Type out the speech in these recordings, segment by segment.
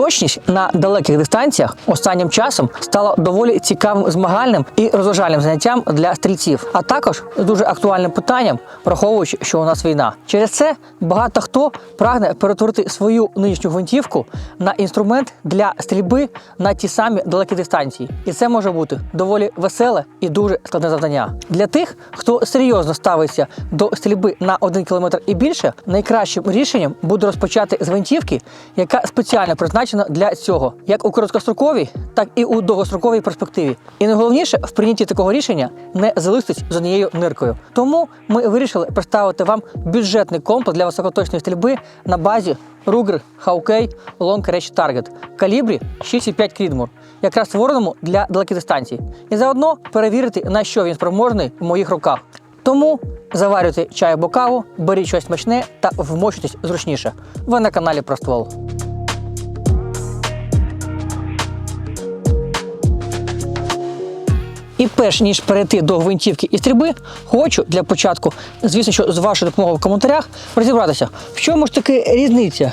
Точність на далеких дистанціях останнім часом стала доволі цікавим змагальним і розважальним заняттям для стрільців, а також дуже актуальним питанням, враховуючи, що у нас війна. Через це багато хто прагне перетворити свою нинішню гвинтівку на інструмент для стрільби на ті самі далекі дистанції, і це може бути доволі веселе і дуже складне завдання. Для тих, хто серйозно ставиться до стрільби на 1 кілометр і більше, найкращим рішенням буде розпочати з гвинтівки, яка спеціально призначена для цього, як у короткостроковій, так і у довгостроковій перспективі. І найголовніше в прийнятті такого рішення не залишитись з однією ниркою. Тому ми вирішили представити вам бюджетний комплекс для високоточної стрільби на базі Ruger Hawkeye Long Range Target в калібрі 6,5 Creedmoor, якраз створеному для далеких дистанцій. І заодно перевірити, на що він спроможний в моїх руках. Тому заварюйте чай або каву, беріть щось смачне та вмощуйтесь зручніше. Ви на каналі про І перш ніж перейти до гвинтівки і стрільби, хочу для початку, звісно, що з вашою допомогою в коментарях розібратися, в чому ж таки різниця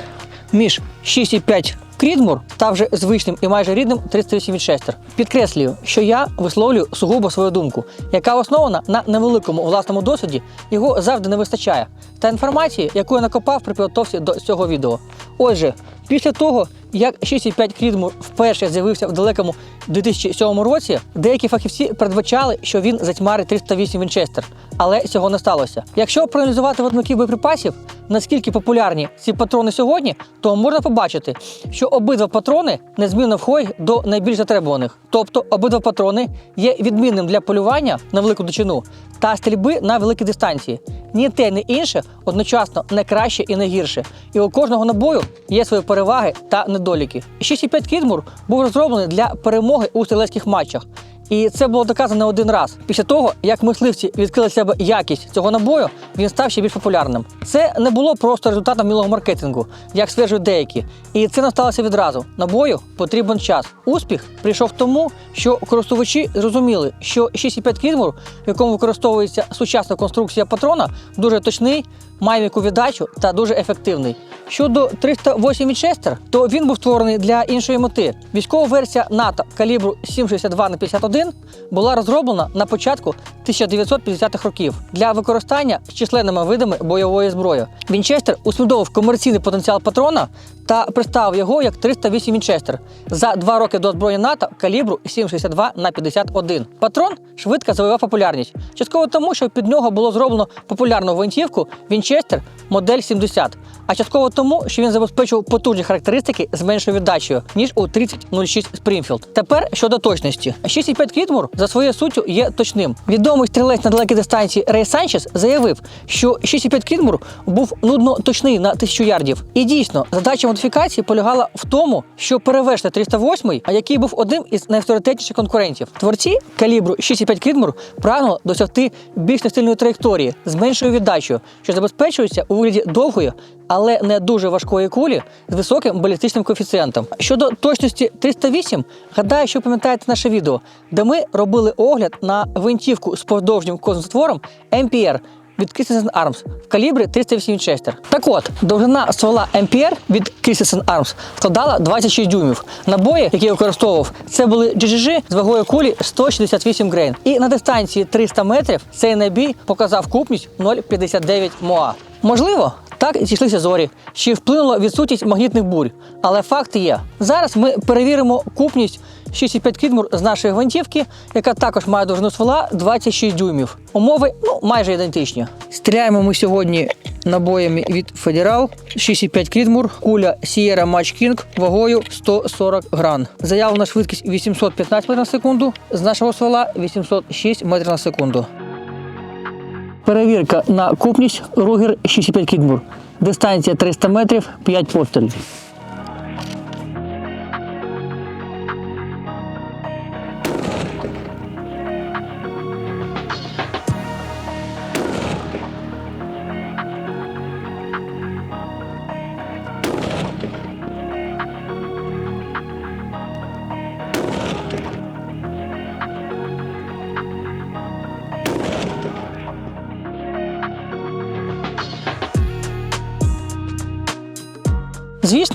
між 6,5 Крідмур та вже звичним і майже рідним 308 Вінчестер. Підкреслюю, що я висловлюю сугубо свою думку, яка основана на невеликому власному досвіді, його завжди не вистачає, та інформації, яку я накопав при підготовці до цього відео. Отже, після того, як 6,5 Крідмур вперше з'явився в далекому 2007 році, деякі фахівці передбачали, що він затьмарить 308 Вінчестер, але цього не сталося. Якщо проаналізувати виробників боєприпасів, наскільки популярні ці патрони сьогодні, то можна побачити, що обидва патрони незмінно входять до найбільш затребуваних. Тобто обидва патрони є відмінним для полювання на велику дичину та стрільби на великі дистанції. Ні те, ні інше одночасно не краще і не гірше. І у кожного набою є свої переваги та недоліки. 6,5 Кідмур був розроблений для перемоги у стрілецьких матчах. І це було доказано не один раз. Після того, як мисливці відкрили себе якість цього набою, він став ще більш популярним. Це не було просто результатом мілого маркетингу, як стверджують деякі. І це не сталося відразу. Набою потрібен час. Успіх прийшов тому, що користувачі зрозуміли, що 6,5 Кідмур, в якому використовується сучасна конструкція патрона, дуже точний, має м'яку віддачу та дуже ефективний. Щодо 308 Вінчестер, то він був створений для іншої мети. Військова версія НАТО калібру 7,62 на 51 була розроблена на початку 1950-х років для використання з численними видами бойової зброї. Вінчестер усвідомив комерційний потенціал патрона та представив його як 308 Вінчестер за два роки до озброєння НАТО калібру 7,62 на 51. Патрон швидко завоював популярність, частково тому, що під нього було зроблено популярну гвинтівку Вінчестер модель 70, а частково тому, що він забезпечував потужні характеристики з меншою віддачею, ніж у 3006 Спрінфілд. Тепер щодо точності. 6,5 Кітмур за своєю суттю є точним. Відомий стрілець на далекій дистанції Рей Санчес заявив, що 6,5 Кітмур був нудно точний на 1000 ярдів. І дійсно, задача модифікації полягала в тому, щоб перевершити 308, а який був одним із найавторитетніших конкурентів. Творці калібру 6,5 Кітмур прагнули досягти більш нестильної траєкторії з меншою віддачею, що забезпечується у вигляді довгої, але не дуже важкої кулі з високим балістичним коефіцієнтом. Щодо точності 308, гадаю, що пам'ятаєте наше відео, де ми робили огляд на гвинтівку з подовжнім концентвором MPR від Christensen Arms в калібрі 308 Вінчестер. Так от, довжина ствола MPR від Christensen Arms складала 26 дюймів. Набої, які я використовував, це були GGG з вагою кулі 168 грейн. І на дистанції 300 метрів цей набій показав купність 0,59 МОА. Можливо, так і зійшлися зорі, чи вплинула відсутність магнітних бурь. Але факт є. Зараз ми перевіримо купність 6,5 кідмур з нашої гвинтівки, яка також має довжину ствола 26 дюймів. Умови ну, майже ідентичні. Стріляємо ми сьогодні набоями від Федерал 6,5 крідмур, куля Sierra Match King вагою 140 гран. Заявлена швидкість 815 метрів на секунду, з нашого ствола 806 метрів на секунду. Перевірка на купність Ругер 6,5 Кідмур. Дистанція 300 метрів, 5 пострілів.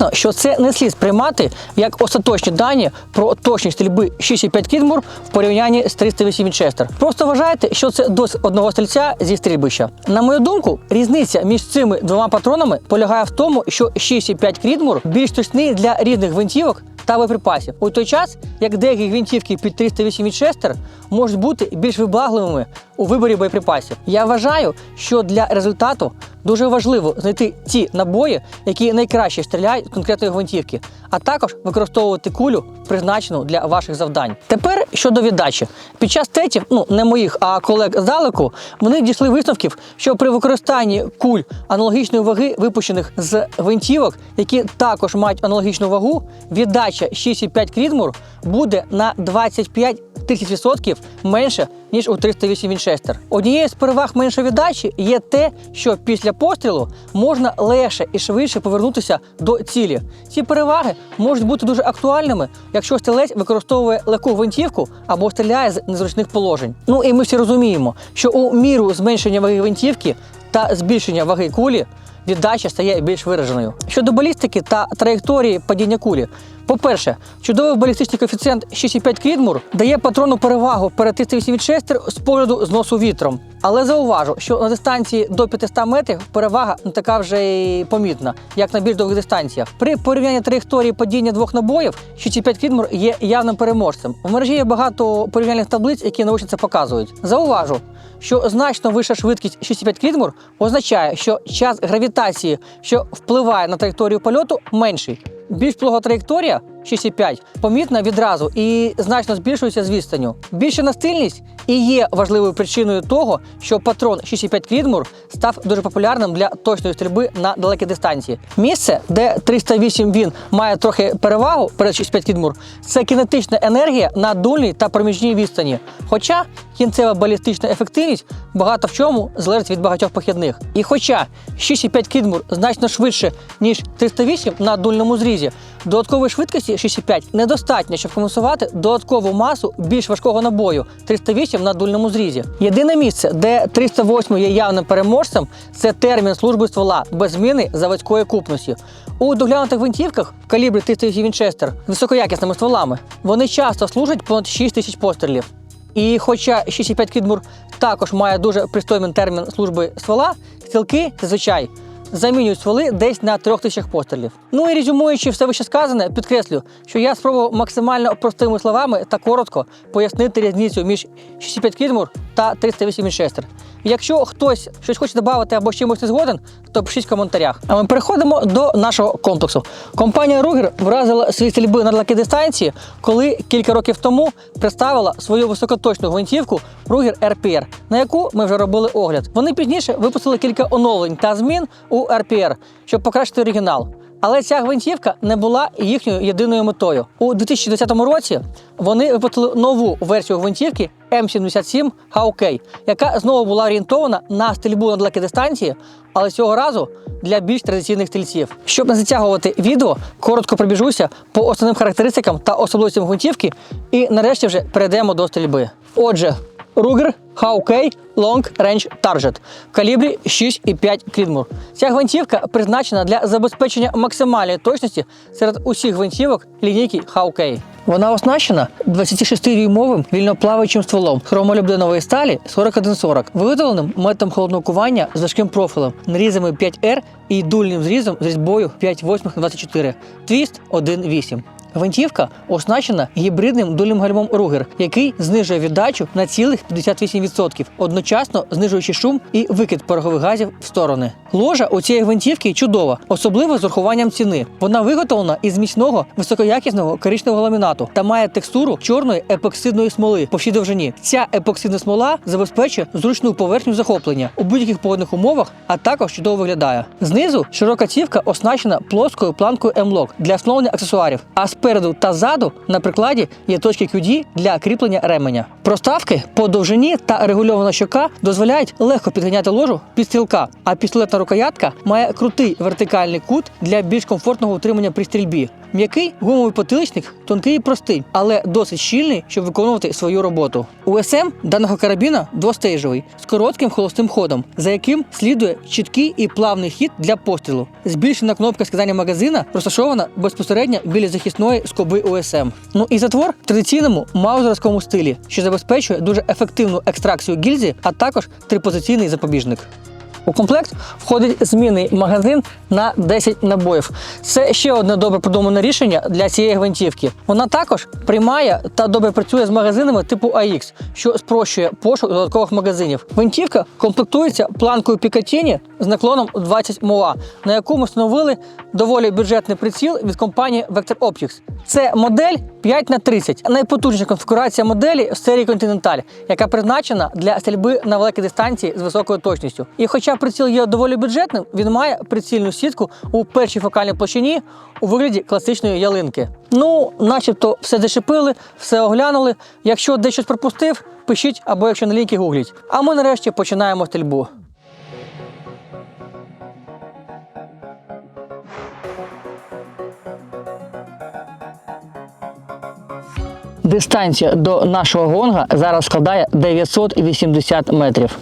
Звісно, що це не слід сприймати як остаточні дані про точність стрільби 6,5 Кідмур в порівнянні з 308 Вінчестер. Просто вважайте, що це досвід одного стрільця зі стрільбища. На мою думку, різниця між цими двома патронами полягає в тому, що 6,5 Крідмур більш точний для різних гвинтівок та боєприпасів. У той час, як деякі гвинтівки під 308 Вінчестер можуть бути більш вибагливими у виборі боєприпасів. Я вважаю, що для результату дуже важливо знайти ті набої, які найкраще стріляють з конкретної гвинтівки, а також використовувати кулю, призначену для ваших завдань. Тепер щодо віддачі. Під час тетів, ну не моїх, а колег здалеку, вони дійшли висновків, що при використанні куль аналогічної ваги, випущених з гвинтівок, які також мають аналогічну вагу, віддача 6,5 Крідмур буде на 25 тисяч відсотків менше, ніж у 308 Вінчестер. Однією з переваг меншої віддачі є те, що після пострілу можна легше і швидше повернутися до цілі. Ці переваги можуть бути дуже актуальними, якщо стрілець використовує легку гвинтівку або стріляє з незручних положень. Ну і ми всі розуміємо, що у міру зменшення ваги гвинтівки та збільшення ваги кулі віддача стає більш вираженою. Щодо балістики та траєкторії падіння кулі. По-перше, чудовий балістичний коефіцієнт 6,5 Крідмур дає патрону перевагу перед 308 Вінчестер з погляду зносу вітром. Але зауважу, що на дистанції до 500 метрів перевага не така вже й помітна, як на більш довгих дистанціях. При порівнянні траєкторії падіння двох набоїв 6,5 Крідмур є явним переможцем. В мережі є багато порівняльних таблиць, які наочно це показують. Зауважу, що значно вища швидкість 6,5 Крідмур означає, що час гравітації, що впливає на траєкторію польоту, менший. Більш плуга траєкторія 6,5 помітна відразу і значно збільшується з відстанню. Більша настильність і є важливою причиною того, що патрон 6,5 Крідмур став дуже популярним для точної стрільби на далекі дистанції. Місце, де 308 він має трохи перевагу перед 6,5 Крідмур, це кінетична енергія на дульній та проміжній відстані. Хоча кінцева балістична ефективність багато в чому залежить від багатьох похідних. І хоча 6,5 Крідмур значно швидше, ніж 308 на дульному зрізі, додаткової швидкості 6,5 недостатньо, щоб компенсувати додаткову масу більш важкого набою 308 на дульному зрізі. Єдине місце, де 308 є явним переможцем, це термін служби ствола без зміни заводської купності. У доглянутих гвинтівках в калібрі 308 Вінчестер з високоякісними стволами вони часто служать понад 6 тисяч пострілів. І хоча 6,5 Кідмур також має дуже пристойний термін служби ствола, стрілки зазвичай замінюють стволи десь на трьох тисячах пострілів. Ну і резюмуючи все вище сказане, підкреслю, що я спробував максимально простими словами та коротко пояснити різницю між 6,5 Кізмур та 308 Вінчестер. Якщо хтось щось хоче додати або чимось не згоден, то пишіть в коментарях. А ми переходимо до нашого комплексу. Компанія Ruger вразила свої стрільби на далекі дистанції, коли кілька років тому представила свою високоточну гвинтівку Ruger RPR, на яку ми вже робили огляд. Вони пізніше випустили кілька оновлень та змін у RPR, щоб покращити оригінал. Але ця гвинтівка не була їхньою єдиною метою. У 2010 році вони випустили нову версію гвинтівки М77 Hawkeye, яка знову була орієнтована на стрільбу на далекі дистанції, але цього разу для більш традиційних стрільців. Щоб не затягувати відео, коротко пробіжуся по основним характеристикам та особливостям гвинтівки, і нарешті вже перейдемо до стрільби. Отже, Ruger Hawkeye Long Range Target в калібрі 6,5 Крідмур. Ця гвинтівка призначена для забезпечення максимальної точності серед усіх гвинтівок лінійки Hawkeye. Вона оснащена 26-дюймовим вільноплаваючим стволом. Хромолюбдинової сталі 4140, виготовленим методом холодного кування з важким профілем, нарізами 5R і дульним зрізом з різьбою 5,8 на 24, твіст 1,8. Гвинтівка оснащена гібридним дульним гальмом Ruger, який знижує віддачу на цілих 58%, одночасно знижуючи шум і викид порогових газів в сторони. Ложа у цієї гвинтівки чудова, особливо з урахуванням ціни. Вона виготовлена із міцного високоякісного коричневого ламінату та має текстуру чорної епоксидної смоли по всій довжині. Ця епоксидна смола забезпечує зручну поверхню захоплення у будь-яких погодних умовах, а також чудово виглядає. Знизу широка цівка оснащена плоскою планкою M-Lock для встановлення аксесуарів. А спереду та ззаду на прикладі є точки QD для кріплення ременя. Проставки по довжині та регульована щока дозволяють легко підганяти ложу під стрілка, а пістолетна рукоятка має крутий вертикальний кут для більш комфортного утримання при стрільбі. М'який гумовий потиличник тонкий і простий, але досить щільний, щоб виконувати свою роботу. УСМ даного карабіна двостейжовий з коротким холостим ходом, за яким слідує чіткий і плавний хід для пострілу. Збільшена кнопка скидання магазина розташована безпосередньо біля захисної скоби УСМ. Ну і затвор в традиційному маузерському стилі, що забезпечує дуже ефективну екстракцію гільзі, а також трипозиційний запобіжник. У комплект входить змінний магазин на 10 набоїв. Це ще одне добре продумане рішення для цієї гвинтівки. Вона також приймає та добре працює з магазинами типу AX, що спрощує пошук додаткових магазинів. Гвинтівка комплектується планкою Picatinny з наклоном 20 МОА, на яку ми встановили доволі бюджетний приціл від компанії Vector Optics. Це модель 5 на 30 найпотужніша конфігурація моделі в серії Continental, яка призначена для стрільби на великій дистанції з високою точністю. І хоча приціл є доволі бюджетним, він має прицільну сітку у першій фокальній площині у вигляді класичної ялинки. Ну, начебто, все зачепили, все оглянули. Якщо десь пропустив, пишіть або якщо на лінки гугліть. А ми нарешті починаємо стрільбу. Дистанція до нашого гонга зараз складає 980 метрів.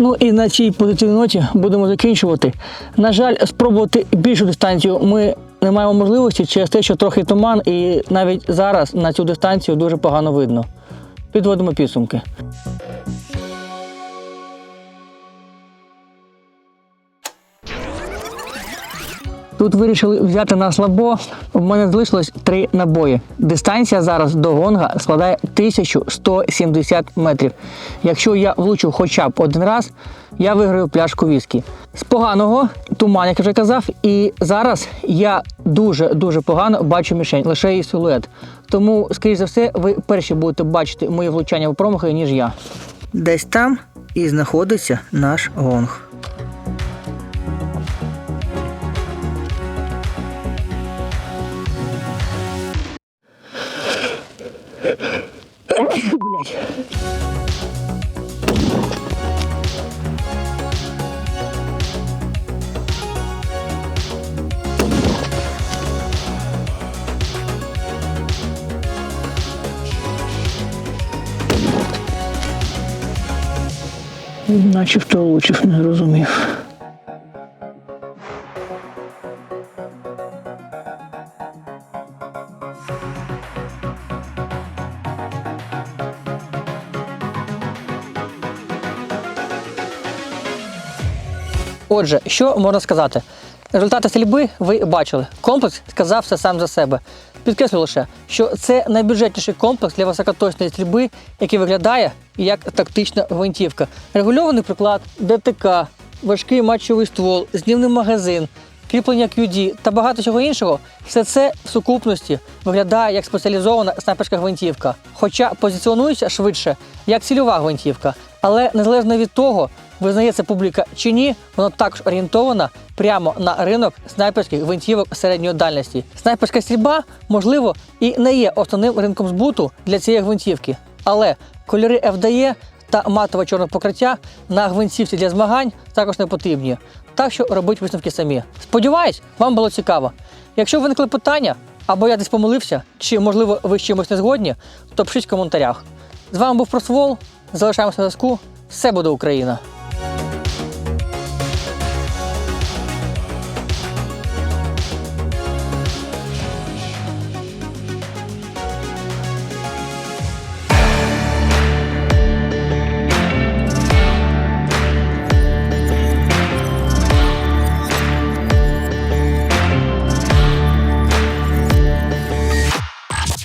Ну і на цій позитивній ноті будемо закінчувати. На жаль, спробувати більшу дистанцію ми не маємо можливості через те, що трохи туман, і навіть зараз на цю дистанцію дуже погано видно. Підводимо підсумки. Тут вирішили взяти на слабо. В мене залишилось три набої. Дистанція зараз до гонга складає 1170 метрів. Якщо я влучу хоча б один раз, я виграю пляшку віскі. З поганого туман, як я вже казав, і зараз я дуже дуже погано бачу мішень, лише її силует. Тому, скоріш за все, ви перші будете бачити мої влучання в промахи, ніж я. Десь там і знаходиться наш гонг. Начебто влучив, не розумів. Отже, що можна сказати? Результати стрільби ви бачили. Комплекс сказав все сам за себе. Підкреслю лише, що це найбюджетніший комплекс для високоточної стрільби, який виглядає як тактична гвинтівка. Регульований приклад, ДТК, важкий матчовий ствол, знімний магазин, кріплення QD та багато чого іншого. Все це в сукупності виглядає як спеціалізована снайперська гвинтівка. Хоча позиціонується швидше як цільова гвинтівка. Але незалежно від того, визнає це публіка чи ні, вона також орієнтована прямо на ринок снайперських гвинтівок середньої дальності. Снайперська стрільба, можливо, і не є основним ринком збуту для цієї гвинтівки. Але кольори FDE та матове чорне покриття на гвинтівці для змагань також не потрібні. Так що робіть висновки самі. Сподіваюсь, вам було цікаво. Якщо виникли питання, або я десь помилився, чи можливо ви з чимось не згодні, то пишіть в коментарях. З вами був Просвол. Залишаємося на зв'язку. Все буде Україна!